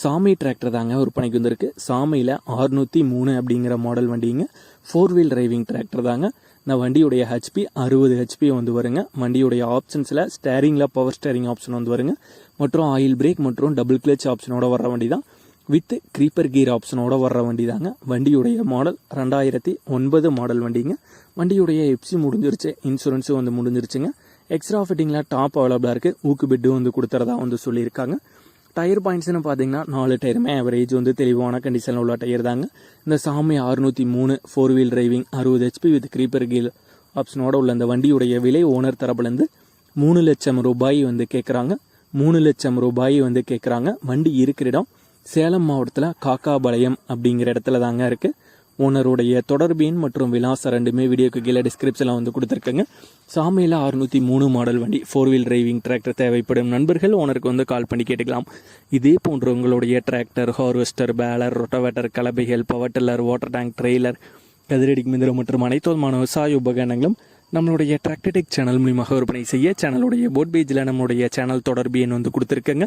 சாமி டிராக்டர் தாங்க விற்பனைக்கு வந்திருக்கு. சாமியில் ஆறுநூற்றி மூணு அப்படிங்கிற மாடல் வண்டிங்க. ஃபோர் வீல் டிரைவிங் டிராக்டர் தாங்க. நான் வண்டியுடைய ஹெச்பி அறுபது ஹெச்பி வந்து வருங்க. வண்டியுடைய ஆப்ஷன்ஸில் ஸ்டேரிங்கில் பவர் ஸ்டேரிங் ஆப்ஷன் வந்து வருங்க. மற்றும் ஆயில் பிரேக் மற்றும் டபுள் கிளச் ஆப்ஷனோட வர வண்டி தான் வித் க்ரீப்பர் கீர் ஆப்ஷனோட வர்ற வண்டி தாங்க வண்டியுடைய மாடல் ரெண்டாயிரத்தி ஒன்பது மாடல் வண்டிங்க. வண்டியுடைய எப்சி முடிஞ்சிருச்சு. இன்சூரன்ஸும் வந்து முடிஞ்சிருச்சுங்க. எக்ஸ்ட்ரா ஃபிட்டிங்கில் டாப் அவைலபிளாக இருக்குது ஊக்கு பெட்டு வந்து கொடுத்துறதா வந்து சொல்லியிருக்காங்க. டயர் பாயிண்ட்ஸ்னு பார்த்தீங்கன்னா நாலு டயருமே ஆவரேஜ் வந்து தெளிவான கண்டிஷனில் உள்ள டயர் தாங்க. இந்த சாமி அறுநூற்றி மூணு ஃபோர் வீல் டிரைவிங் அறுபது ஹெச்பி வித் க்ரீப்பர் கீல் ஆப்ஷனோட உள்ள இந்த வண்டியுடைய விலை ஓனர் தரப்புலேருந்து மூணு லட்சம் ரூபாய் வந்து கேட்குறாங்க மூணு லட்சம் ரூபாய் வந்து கேட்குறாங்க வண்டி இருக்கிற இடம் சேலம் மாவட்டத்தில் காக்காபாளையம் அப்படிங்கிற இடத்துல தாங்க இருக்குது ஓனருடைய தொடர்பு எண் மற்றும் விலாசம் ரெண்டுமே வீடியோக்கு கீழே டிஸ்கிரிப்ஷனில் வந்து கொடுத்துருக்கேங்க. சாமியில் அறுநூற்றி மூணு மாடல் வண்டி ஃபோர் வீல் டிரைவிங் டிராக்டர் தேவைப்படும். நண்பர்கள் ஓனருக்கு வந்து கால் பண்ணி கேட்டுக்கலாம். இதே போன்ற உங்களுடைய tractor harvester baler rotavator கலபைகள் power tiller water tank trailer கதிரடிக்கு மிந்திரம் மற்றும் அனைத்து விதமான விவசாய உபகரணங்களும் நம்மளுடைய டிராக்டர்டெக் சேனல் மூலியமாக விற்பனை செய்ய சேனலுடைய போட் பேஜில் நம்மளுடைய சேனல் தொடர்பு எண் வந்து கொடுத்துருக்கேங்க.